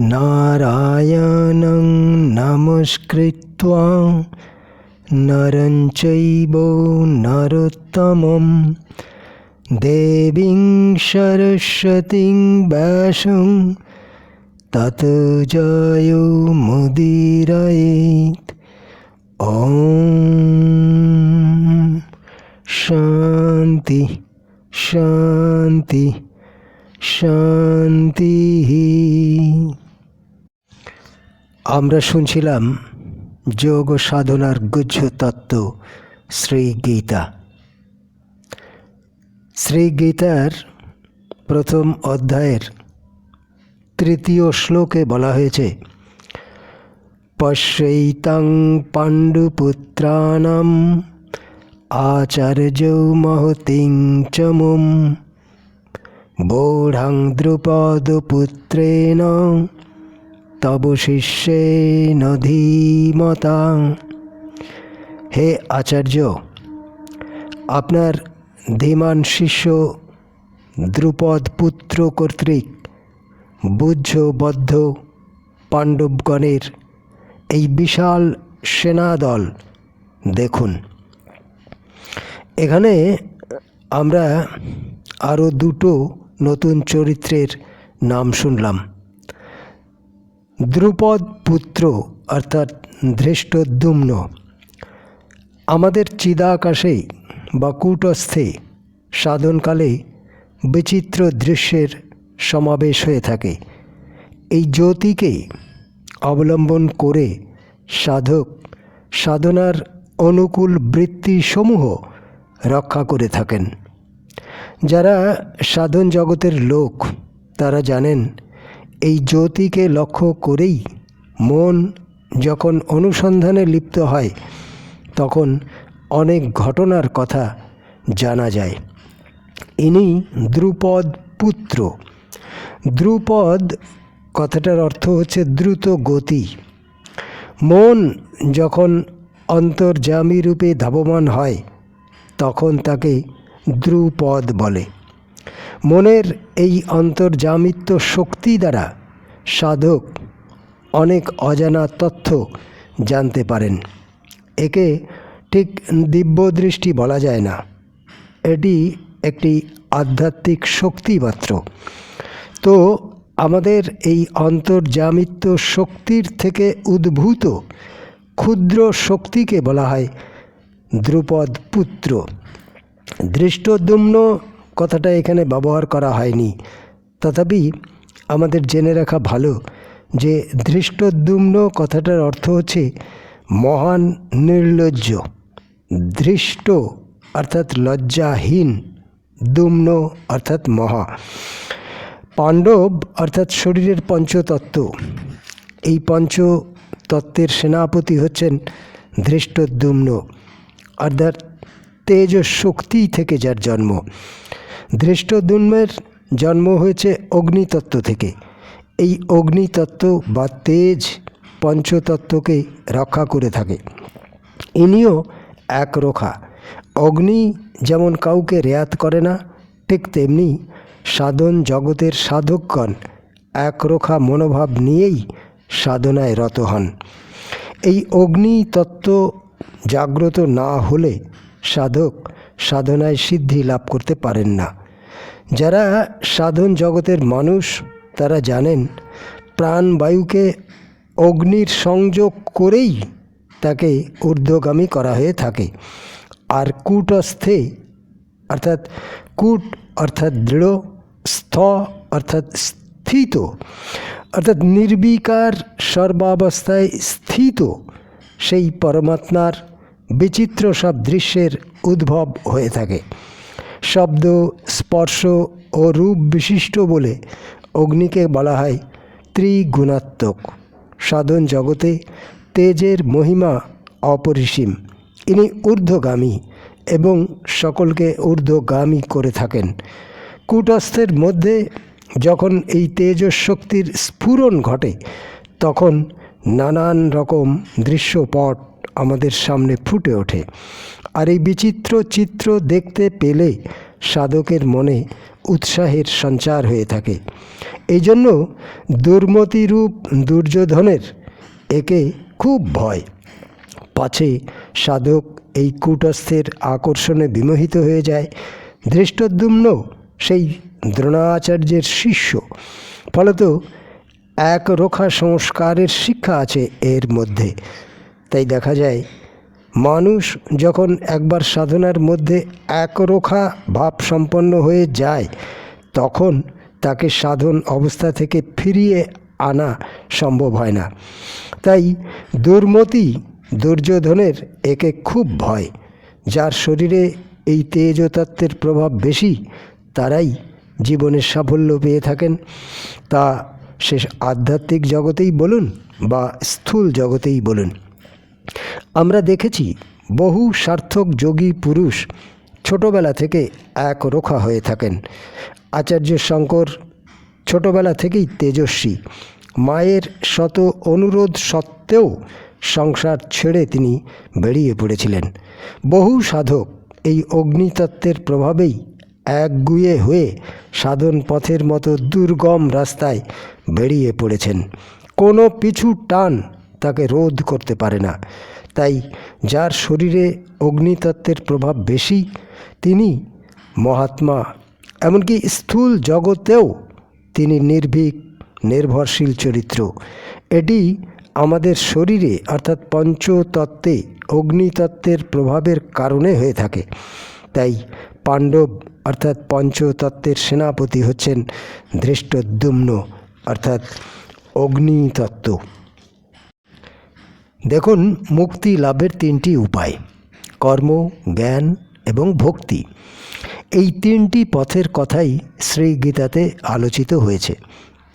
नारायणं नमस्कृत्वा नरं चैव नरोत्तमं देवीं सरस्वतीं व्यासं तत् जयो मुदीरयेत् ॐ शान्ति शान्ति शान्तिः আমরা শুনছিলাম যোগ ও সাধনার গুহ্য তত্ত্ব শ্রী গীতা। শ্রী গীতার প্রথম অধ্যায়ের তৃতীয় শ্লোকে বলা হয়েছে, পশ্যৈতাং পাণ্ডুপুত্রাণাম আচার্য মহতিং চমুম বৌঢ়াং দ্রুপদপুত্রেণ তব শিষ্যেন ধীমতা হে আচার্য, আপনার ধীমান শিষ্য দ্রুপদ পুত্র কর্তৃক বুদ্ধবদ্ধ পাণ্ডবগণের এই বিশাল সেনাদল দেখুন। এখানে আমরা আরও দুটো নতুন চরিত্রের নাম শুনলাম। দ্রুপদ পুত্র, অর্থাৎ ধৃষ্টদ্যুম্ন। আমাদের চিদাকাশে বা কূটস্থে সাধনকালে বিচিত্র দৃশ্যের সমাবেশ হয়ে থাকে। এই জ্যোতিকে অবলম্বন করে সাধক সাধনার অনুকূল বৃত্তিসমূহ রক্ষা করে থাকেন। যারা সাধন জগতের লোক, তারা জানেন এই জ্যোতিকে লক্ষ্য করেই মন যখন অনুসন্ধানে লিপ্ত হয়, তখন অনেক ঘটনার কথা জানা যায়। ইনি দ্রুপদ পুত্র। দ্রুপদ, কথাটার অর্থ হচ্ছে দ্রুত গতি। মন যখন অন্তর্যামী রূপে ধাবমান হয়, তখন তাকে দ্রুপদ বলে। মনের এই অন্তর্জামিত্ব শক্তি দ্বারা সাধক অনেক অজানা তথ্য জানতে পারেন। একে ঠিক দিব্যদৃষ্টি বলা যায় না। এটি একটি আধ্যাত্মিক শক্তি মাত্র। তো আমাদের এই অন্তর্জামিত্ব শক্তির থেকে উদ্ভূত ক্ষুদ্র শক্তিকে বলা হয় দ্রুপদ পুত্র দৃষ্টদ্যুম্ন কথাটা এখানে ব্যবহার করা হয়নি। তথাপি আমাদের জেনে রাখা ভালো যে ধৃষ্টদ্যুম্ন কথাটার অর্থ হচ্ছে মহান নির্লজ্জ, ধৃষ্ট অর্থাৎ লজ্জাহীন, দুম্ন অর্থাৎ মহা। পাণ্ডব অর্থাৎ শরীরের পঞ্চতত্ত্ব। এই পঞ্চতত্ত্বের সেনাপতি হচ্ছেন ধৃষ্টদ্যুম্ন অর্থাৎ তেজ শক্তি থেকে যার জন্ম। ধৃষ্টদ্যুম্নের জন্ম হয়েছে অগ্নিতত্ত্ব থেকে। এই অগ্নিতত্ত্ব বা তেজ পঞ্চতত্ত্বকে রক্ষা করে থাকে। ইনিও এক একরোখা অগ্নি যেমন কাউকে রেয়াত করে না, ঠিক তেমনি সাধন জগতের সাধকগণ একরোখা মনোভাব নিয়েই সাধনায় রত হন। এই অগ্নি তত্ত্ব জাগ্রত না হলে সাধক সাধনায় সিদ্ধি লাভ করতে পারেন না। যারা সাধন জগতের মানুষ, তারা জানেন, প্রাণবায়ুকে অগ্নির সংযোগ করেই তাকে ঊর্ধ্বগামী করা হয়ে থাকে। আর কূটস্থে, অর্থাৎ কূট, অর্থাৎ দৃঢ়, স্থ, অর্থাৎ স্থিত, অর্থাৎ নির্বিকার সর্বাবস্থায় স্থিত, সেই পরমাত্মার বিচিত্র সব দৃশ্যের উদ্ভব হয়ে থাকে। শব্দ, স্পর্শ ও রূপ বিশিষ্ট বলে অগ্নিকে বলা হয় ত্রিগুণাত্মক। সাধন জগতে তেজের মহিমা অপরিসীম। ইনি ঊর্ধ্বগামী এবং সকলকে ঊর্ধ্বগামী করে থাকেন। কূটস্থের মধ্যে যখন এই তেজশক্তির স্ফুরণ ঘটে, তখন নানান রকম দৃশ্যপট আমাদের সামনে ফুটে ওঠে। আর এই বিচিত্র চিত্র দেখতে পেলে সাধকের মনে উৎসাহের সঞ্চার হয়ে থাকে। এই জন্য দুর্মতিরূপ দুর্যোধনের একে খুব ভয়। পাছে সাধক এই কূটস্থের আকর্ষণে বিমোহিত হয়ে যায়। ধৃষ্টদ্যুম্ন সেই দ্রোণাচার্যের শিষ্য। ফলত এক রোখা সংস্কারের শিক্ষা আছে এর মধ্যে। তাই দেখা যায় মানুষ যখন একবার সাধনার মধ্যে একরোখা ভাব সম্পন্ন হয়ে যায়, তখন তাকে সাধন অবস্থা থেকে ফিরিয়ে আনা সম্ভব হয় না। তাই দুর্মতি দুর্যোধনের একে খুব ভয়। যার শরীরে এই তেজ ও তত্ত্বের প্রভাব বেশি, তারাই জীবনের সাফল্য পেয়ে থাকেন। তা সে আধ্যাত্মিক জগতেই বলুন বা স্থূল জগতেই বলুন। আমরা দেখেছি বহু সার্থক যোগী পুরুষ ছোটবেলা থেকে এক রোখা হয়ে থাকেন। আচার্য শঙ্কর ছোটবেলা থেকেই তেজস্বী। মায়ের শত অনুরোধ সত্ত্বেও সংসার ছেড়ে তিনি বেরিয়ে পড়েছিলেন। বহু সাধক এই অগ্নিতত্ত্বের প্রভাবেই একগুয়ে হয়ে সাধন পথের মতো দুর্গম রাস্তায় বেরিয়ে পড়েছেন। কোনো পিছু টান তাকে রোধ করতে পারে না। তাই যার শরীরে অগ্নিতত্ত্বের প্রভাব বেশি, তিনি মহাত্মা। এমনকি স্থূল জগতেও তিনি নির্ভীক, নির্ভরশীল চরিত্র। এটি আমাদের শরীরে, অর্থাৎ পঞ্চতত্ত্বে অগ্নিতত্ত্বের প্রভাবের কারণে হয়ে থাকে। তাই পাণ্ডব, অর্থাৎ পঞ্চতত্ত্বের সেনাপতি হচ্ছেন ধৃষ্টদ্যুম্ন, অর্থাৎ অগ্নিতত্ত্ব। দেখুন, মুক্তি লাভের তিনটি উপায়, কর্ম, জ্ঞান এবং ভক্তি। এই তিনটি পথের কথাই শ্রী গীতাতে আলোচিত হয়েছে।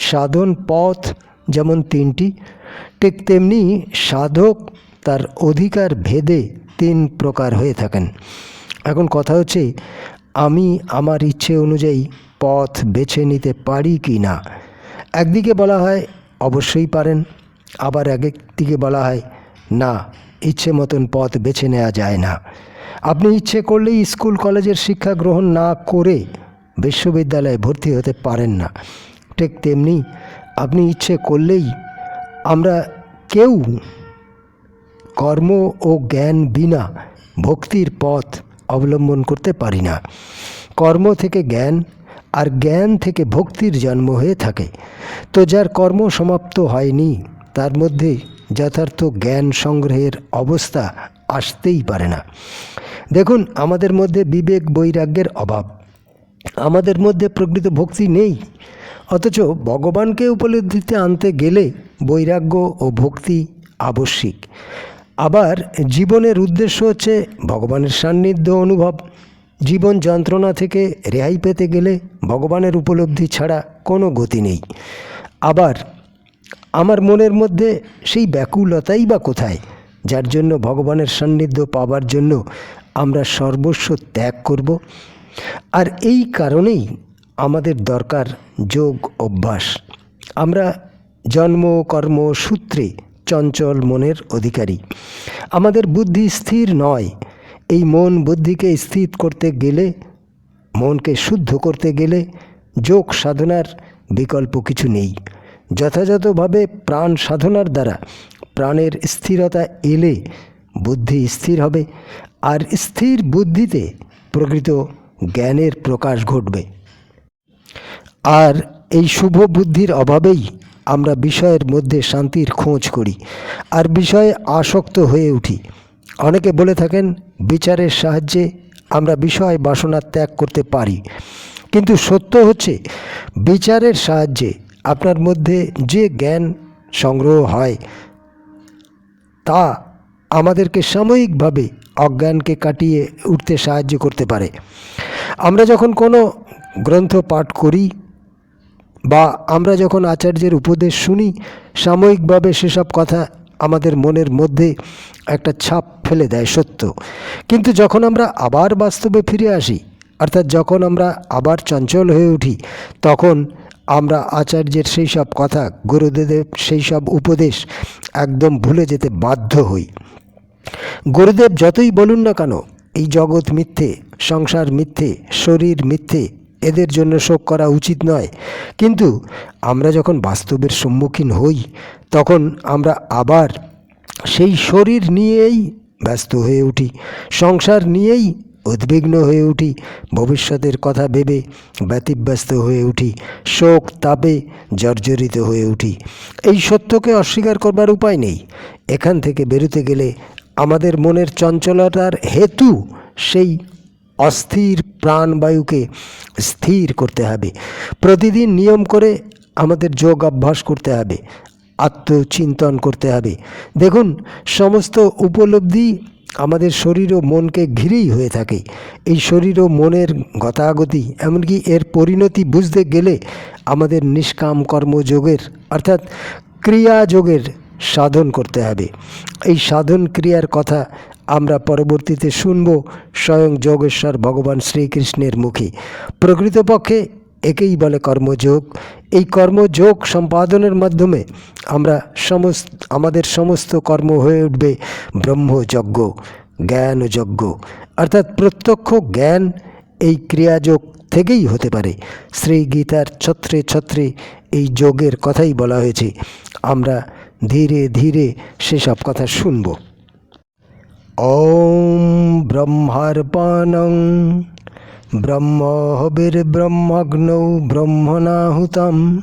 সাধন পথ যেমন তিনটি, ঠিক তেমনি সাধক তার অধিকার ভেদে তিন প্রকার হয়ে থাকেন। এখন কথা হচ্ছে, আমি আমার ইচ্ছে অনুযায়ী পথ বেছে নিতে পারি কি না? একদিকে বলা হয়, অবশ্যই পারেন। আবার এক দিকে বলা হয়, না, ইচ্ছে মতন পথ বেছে নেওয়া যায় না। আপনি ইচ্ছে করলেই স্কুল, কলেজের শিক্ষা গ্রহণ না করে বিশ্ববিদ্যালয়ে ভর্তি হতে পারেন না। ঠিক তেমনি আপনি ইচ্ছে করলেই আমরা কেউ কর্ম ও জ্ঞান বিনা ভক্তির পথ অবলম্বন করতে পারি না। কর্ম থেকে জ্ঞান আর জ্ঞান থেকে ভক্তির জন্ম হয়ে থাকে। তো যার কর্ম সমাপ্ত হয়নি তার মধ্যে যথার্থ জ্ঞান সংগ্রহের অবস্থা আসতেই পারে না। দেখুন, আমাদের মধ্যে বিবেক বৈরাগ্যের অভাব। আমাদের মধ্যে প্রকৃত ভক্তি নেই। অথচ ভগবানকে উপলব্ধিতে আনতে গেলে বৈরাগ্য ও ভক্তি আবশ্যিক। আবার জীবনের উদ্দেশ্য হচ্ছে ভগবানের সান্নিধ্য অনুভব। জীবন যন্ত্রণা থেকে রেহাই পেতে গেলে ভগবানের উপলব্ধি ছাড়া কোনো গতি নেই। আবার আমার মনের মধ্যে সেই ব্যাকুলতাই বা কোথায়? যার জন্য ভগবানের সান্নিধ্য পাবার জন্য আমরা সর্বস্ব ত্যাগ করব। আর এই কারণেই আমাদের দরকার যোগ অভ্যাস। আমরা জন্ম, কর্ম, সূত্রে চঞ্চল মনের অধিকারী। আমাদের বুদ্ধি স্থির নয়। এই মন বুদ্ধিকে স্থির করতে গেলে, মনকে শুদ্ধ করতে গেলে যোগ সাধনার বিকল্প কিছু নেই। যথাযথভাবে প্রাণ সাধনার দ্বারা প্রাণের স্থিরতা এলে বুদ্ধি স্থির হবে আর স্থির বুদ্ধিতে প্রকৃত জ্ঞানের প্রকাশ ঘটবে। আর এই শুভ বুদ্ধির অভাবেই আমরা বিষয়ের মধ্যে শান্তির খোঁজ করি আর বিষয়ে আসক্ত হয়ে উঠি। অনেকে বলে থাকেন, বিচারের সাহায্যে আমরা বিষয় বাসনা ত্যাগ করতে পারি। কিন্তু সত্য হচ্ছে, বিচারের সাহায্যে আপনার মধ্যে যে জ্ঞান সংগ্রহ হয়, তা আমাদেরকে সাময়িকভাবে অজ্ঞানকে কাটিয়ে উঠতে সাহায্য করতে পারে। আমরা যখন কোনো গ্রন্থ পাঠ করি বা আমরা যখন আচার্যের উপদেশ শুনি, সাময়িকভাবে সেসব কথা আমাদের মনের মধ্যে একটা ছাপ ফেলে দেয় সত্য। কিন্তু যখন আমরা আবার বাস্তবে ফিরে আসি, অর্থাৎ যখন আমরা আবার চঞ্চল হয়ে উঠি, তখন আমরা আচার্যের সেই সব কথা, গুরুদেবের সেই সব উপদেশ একদম ভুলে যেতে বাধ্য হই। গুরুদেব যতই বলুন না কেন, এই জগৎ মিথ্যে, সংসার মিথ্যে, শরীর মিথ্যে, এদের জন্য শোক করা উচিত নয়। কিন্তু আমরা যখন বাস্তবের সম্মুখীন হই, তখন আমরা আবার সেই শরীর নিয়েই ব্যস্ত হয়ে উঠি, সংসার নিয়েই উদ্বিগ্ন হয়ে উঠি, ভবিষ্যতের কথা ভেবে ব্যতিব্যস্ত হয়ে উঠি, শোক তাপে জর্জরিত হয়ে উঠি। এই সত্যকে অস্বীকার করবার উপায় নেই। এখান থেকে বেরোতে গেলে আমাদের মনের চঞ্চলতার হেতু সেই অস্থির প্রাণবায়ুকে স্থির করতে হবে। প্রতিদিন নিয়ম করে আমাদের যোগ অভ্যাস করতে হবে, আত্মচিন্তন করতে হবে। দেখুন, সমস্ত উপলব্ধি আমাদের শরীর ও মনকে ঘিরেই হয়ে থাকে। এই শরীর ও মনের গতাগতি, এমনকি এর পরিণতি বুঝতে গেলে আমাদের নিষ্কাম কর্মযোগের, অর্থাৎ ক্রিয়াযোগের সাধন করতে হবে। এই সাধন ক্রিয়ার কথা আমরা পরবর্তীতে শুনব স্বয়ং যোগেশ্বর ভগবান শ্রীকৃষ্ণের মুখে। প্রকৃতপক্ষে একেই বলে কর্মযোগ। এই কর্মযোগ সম্পাদনের মাধ্যমে আমরা সমস্ত, আমাদের সমস্ত কর্ম হয়ে উঠবে ব্রহ্মযজ্ঞ, জ্ঞানযজ্ঞ। অর্থাৎ প্রত্যক্ষ জ্ঞান এই ক্রিয়াযোগ থেকেই হতে পারে। শ্রী গীতার ছত্রে ছত্রে এই যোগের কথাই বলা হয়েছে। আমরা ধীরে ধীরে সেসব কথা শুনব। ॐ ব্রহ্মহবির্ব্রহ্মগ্নৌ ব্রহ্মণাহুতম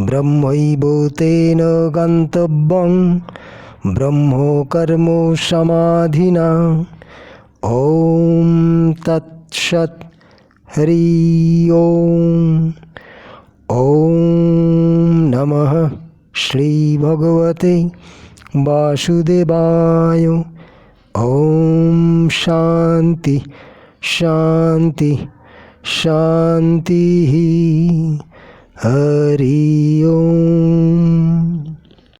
ব্রহ্মৈব তেন গন্তব্যং, ব্রহ্মকর্ম সমাধিনা। ওম তৎসৎ হরি ওম। ওম নমঃ শ্রী বাসুদেবায়। ওম শান্তি। शांति शांति हरि ओम।